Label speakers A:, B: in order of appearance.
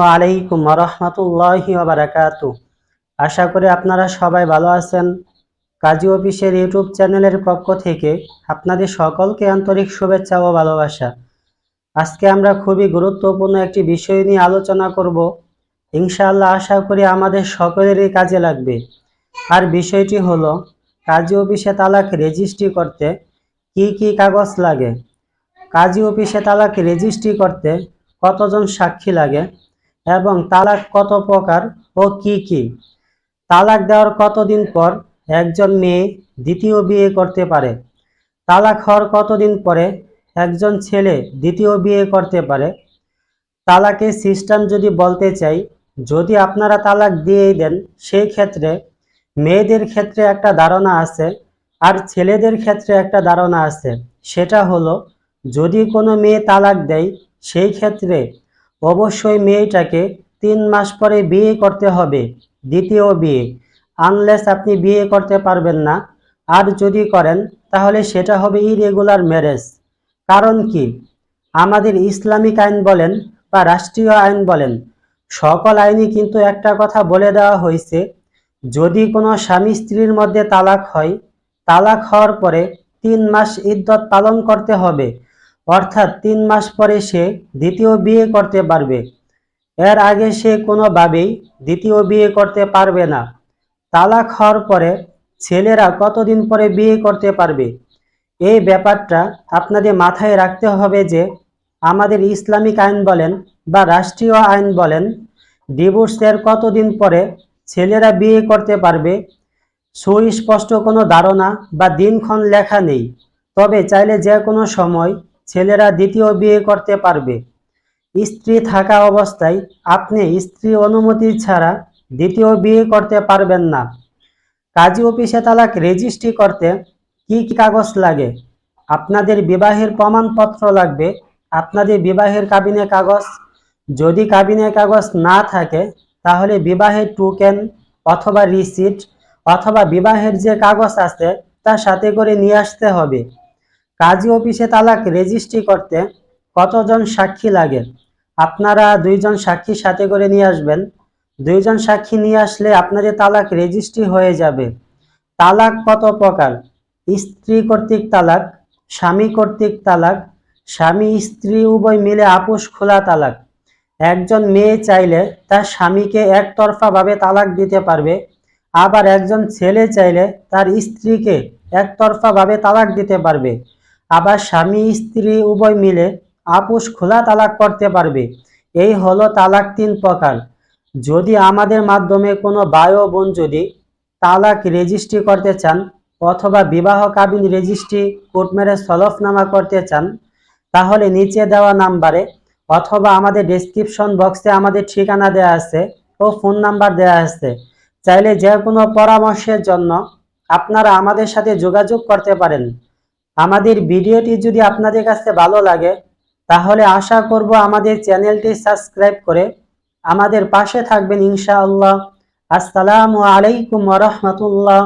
A: আলাইকুম রহমতুল্লাহি বারাকাত। আশা করি আপনারা সবাই ভালো আছেন। কাজী অফিসের ইউটিউব চ্যানেলের পক্ষ থেকে আপনাদের সকলকে আন্তরিক শুভেচ্ছা ও ভালোবাসা। আজকে আমরা খুবই গুরুত্বপূর্ণ একটি বিষয় নিয়ে আলোচনা করব। ইনশাআল্লাহ আশা করি আমাদের সকলেরই কাজে লাগবে। আর বিষয়টি হলো, কাজী অফিসে তালাক রেজিস্ট্রি করতে কি কি কাগজ লাগে? কাজী অফিসে তালাক রেজিস্ট্রি করতে কতজন সাক্ষী লাগে? এবং তালাক কত প্রকার ও কি কি? তালাক দেওয়ার কতদিন পর একজন মেয়ে দ্বিতীয় বিয়ে করতে পারে? তালাক হওয়ার কতদিন পরে একজন ছেলে দ্বিতীয় বিয়ে করতে পারে? তালাকের সিস্টেম যদি বলতে চাই, যদি আপনারা তালাক দিয়েই দেন সেই ক্ষেত্রে মেয়েদের ক্ষেত্রে একটা ধারণা আছে আর ছেলেদের ক্ষেত্রে একটা ধারণা আছে। সেটা হলো, যদি কোনো মেয়ে তালাক দেয়, সেই ক্ষেত্রে অবশ্যই মেয়েটাকে তিন মাস পরে বিয়ে করতে হবে, দ্বিতীয় বিয়ে। আনলেস আপনি বিয়ে করতে পারবেন না। আর যদি করেন, তাহলে সেটা হবে ইরেগুলার ম্যারেজ কারণ কি? আমাদের ইসলামিক আইন বলেন বা রাষ্ট্রীয় আইন বলেন, সকল আইনই কিন্তু একটা কথা বলে দেওয়া হয়েছে, যদি কোনো স্বামী স্ত্রীর মধ্যে তালাক হয়, তালাক হওয়ার পরে তিন মাস ইদ্যত পালন করতে হবে। অর্থাৎ তিন মাস পরে সে দ্বিতীয় বিয়ে করতে পারবে। এর আগে সে কোনোভাবেই দ্বিতীয় বিয়ে করতে পারবে না। তালাক হওয়ার পরে ছেলেরা কতদিন পরে বিয়ে করতে পারবে? এই ব্যাপারটা আপনাদের মাথায় রাখতে হবে যে আমাদের ইসলামিক আইন বলেন বা রাষ্ট্রীয় আইন বলেন, ডিভোর্সের কতদিন পরে ছেলেরা বিয়ে করতে পারবে? সুস্পষ্ট কোনো ধারণা বা দিনক্ষণ লেখা নেই। তবে চাইলে যে কোনো সময় ছেলেরা দ্বিতীয় বিয়ে করতে পারবে। স্ত্রী থাকা অবস্থায় আপনি স্ত্রী অনুমতি ছাড়া দ্বিতীয় বিয়ে করতে পারবেন না। কাজী অফিসে তালাক রেজিস্ট্রি করতে কি কি কাগজ লাগে? আপনাদের বিবাহের প্রমাণপত্র লাগবে। আপনাদের বিবাহের কাবিনে কাগজ। যদি কাবিনে কাগজ না থাকে, তাহলে বিবাহের টোকেন অথবা রিসিট অথবা বিবাহের যে কাগজ আছে তার সাথে করে নিয়ে আসতে হবে। কাজী অফিসে তালাক, রেজিস্ট্রি করতে কতজন সাক্ষী লাগে? আপনারা দুইজন সাক্ষী সাথে করে নিয়ে আসবেন। দুইজন সাক্ষী নিয়ে আসলে আপনাদের তালাক রেজিস্ট্রি হয়ে যাবে। তালাক কত প্রকার? স্ত্রী কর্তৃক তালাক, স্বামী কর্তৃক তালাক, স্বামী, স্ত্রী, উভয় মিলে আপোষ খোলা তালাক। একজন মেয়ে চাইলে তার স্বামীকে একতরফাভাবে তালাক দিতে পারবে। আবার একজন ছেলে চাইলে তার স্ত্রীকে একতরফাভাবে তালাক দিতে পারবে। আবার স্বামী, স্ত্রী উভয় মিলে আপোষ খোলা তালাক করতে পারবে। এই হলো তালাক তিন প্রকার। যদি আমাদের মাধ্যমে কোনো বায়ো বোন যদি তালাক রেজিস্ট্রি করতে চান অথবা বিবাহ কাবিন রেজিস্ট্রি কোর্ট ম্যারেজ হলফনামা করতে চান, তাহলে নিচে দেওয়া নাম্বারে অথবা আমাদের ডেসক্রিপশন বক্সে আমাদের ঠিকানা দেওয়া আছে ও ফোন নাম্বার দেওয়া আছে। চাইলে যে কোনো পরামর্শের জন্য আপনারা আমাদের সাথে যোগাযোগ করতে পারেন। আমাদের ভিডিওটি যদি আপনাদের কাছে ভালো লাগে, তাহলে আশা করব আমাদের চ্যানেলটি সাবস্ক্রাইব করে আমাদের পাশে থাকবেন ইনশাআল্লাহ। আসসালামু আলাইকুম রহমতুল্লাহ।